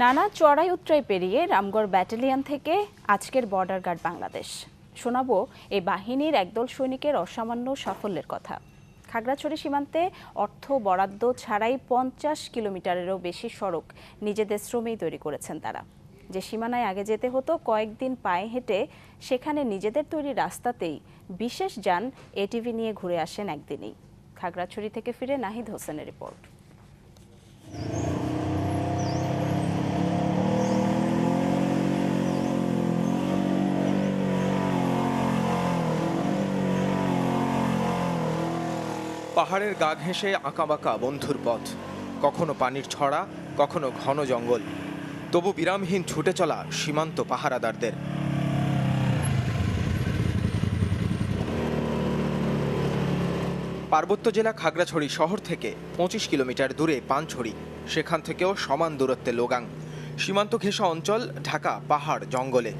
নানা চড়াই উত্তরাই পেরিয়ে রামগড় ব্যাটালিয়ন থেকে আজকের বর্ডার গার্ড বাংলাদেশ। শোনাবো এই বাহিনীর একদল সৈনিকের অসামান্য সাফল্যের কথা। খাগড়াছড়ি সীমান্তে অর্থ বরাদ্দ ছাড়াই পঞ্চাশ কিলোমিটারেরও বেশি সড়ক নিজেদের শ্রমেই তৈরি করেছেন তারা। যে সীমানায় আগে যেতে হতো, কয়েকদিন পায়ে হেঁটে সেখানে নিজেদের তৈরি রাস্তাতেই বিশেষ যান এটিভি নিয়ে ঘুরে আসেন একদিনেই। খাগড়াছড়ি থেকে ফিরে নাহিদ হোসেনের রিপোর্ট। পাহাড়ের গা ঘেঁষে আঁকাবাঁকা বন্ধুর পথ। কখনো পানির ছড়া, কখনো ঘন জঙ্গল। তবু বিরামহীন ছুটে চলা সীমান্ত পাহারাদারদের। পার্বত্য জেলা খাগড়াছড়ি শহর থেকে পঁচিশ কিলোমিটার দূরে পানছড়ি। সেখান থেকেও সমান দূরত্বে লোগাং। সীমান্ত ঘেঁষা অঞ্চল ঢাকা পাহাড় জঙ্গলে।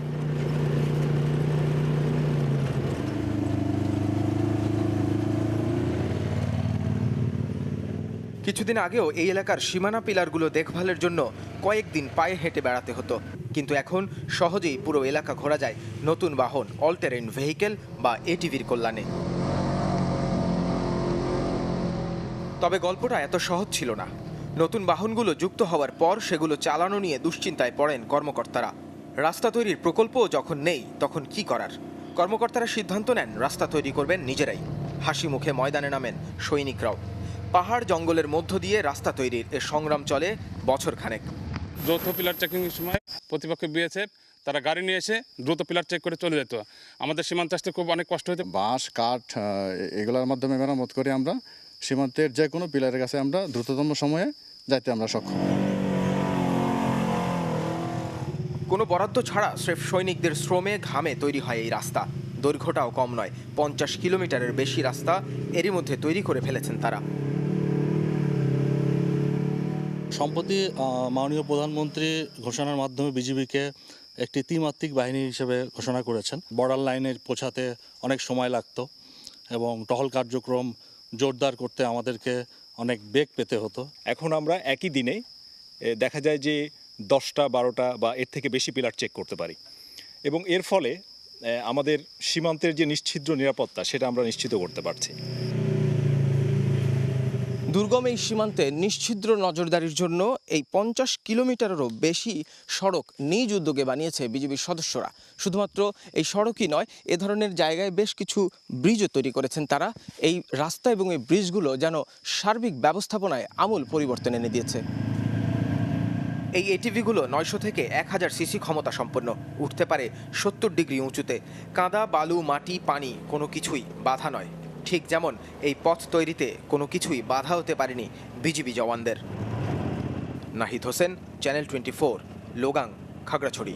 কিছুদিন আগেও এই এলাকার সীমানা পিলারগুলো দেখভালের জন্য কয়েকদিন পায়ে হেঁটে বেড়াতে হতো। কিন্তু এখন সহজেই পুরো এলাকা ঘোরা যায় নতুন বাহন অল্টারেন ভেহিকেল বা এটিভির কল্যাণে। তবে গল্পটা এত সহজ ছিল না। নতুন বাহনগুলো যুক্ত হওয়ার পর সেগুলো চালানো নিয়ে দুশ্চিন্তায় পড়েন কর্মকর্তারা। রাস্তা তৈরির প্রকল্পও যখন নেই, তখন কি করার? কর্মকর্তারা সিদ্ধান্ত নেন, রাস্তা তৈরি করবেন নিজেরাই। হাসি মুখে ময়দানে নামেন সৈনিকরাও। পাহাড় জঙ্গলের মধ্য দিয়ে রাস্তা তৈরির এ সংগ্রাম চলে বছরখানেক। যৌথ পিলার চেকিংয়ের সময় প্রতিপক্ষ বিএসএফ তারা গাড়ি নিয়ে এসে দ্রুত পিলার চেক করে চলে যেত। আমাদের সীমান্ত আসতে খুব অনেক কষ্ট হতো। বাঁশ কাঠ এগুলোর মাধ্যমে মেরামত করে আমরা। সীমান্তের যে কোনো পিলারের কাছে আমরা দ্রুততম সময়ে যাইতে আমরা সক্ষম। কোনো বরাদ্দ ছাড়া স্রেফ সৈনিকদের শ্রমে ঘামে তৈরি হয় এই রাস্তা। দৈর্ঘ্যটাও কম নয় পঞ্চাশ কিলোমিটারের বেশি রাস্তা এরই মধ্যে তৈরি করে ফেলেছেন তারা। সম্প্রতি মাননীয় প্রধানমন্ত্রী ঘোষণার মাধ্যমে বিজিবিকে একটি ত্রিমাত্রিক বাহিনী হিসেবে ঘোষণা করেছেন। বর্ডার লাইনে পৌঁছাতে অনেক সময় লাগতো এবং টহল কার্যক্রম জোরদার করতে আমাদেরকে অনেক বেগ পেতে হতো। এখন আমরা একই দিনে দেখা যায় যে দশটা, বারোটা বা এর থেকে বেশি পিলার চেক করতে পারি। এবং এর ফলে আমাদের সীমান্তের যে নিশ্ছিদ্র নিরাপত্তা, সেটা আমরা নিশ্চিত করতে পারছি। দুর্গম এই সীমান্তে নিশ্ছিদ্র নজরদারির জন্য এই পঞ্চাশ কিলোমিটারেরও বেশি সড়ক নিজ উদ্যোগে বানিয়েছে বিজেপির সদস্যরা। শুধুমাত্র এই সড়কই নয়, এ ধরনের জায়গায় বেশ কিছু ব্রিজও তৈরি করেছেন তারা। এই রাস্তা এবং এই ব্রিজগুলো যেন সার্বিক ব্যবস্থাপনায় আমূল পরিবর্তন এনে দিয়েছে। এই এটিভিগুলো নয়শো থেকে এক হাজার সিসি ক্ষমতা সম্পন্ন। উঠতে পারে সত্তর ডিগ্রি উঁচুতে। কাদা, বালু, মাটি, পানি কোনো কিছুই বাধা নয়। ঠিক যেমন এই পথ তৈরিতে কোনো কিছুই বাধা হতে পারেনি বিজিবি জওয়ানদের। Nahid Hossain channel twenty four Logang Khagrachhari.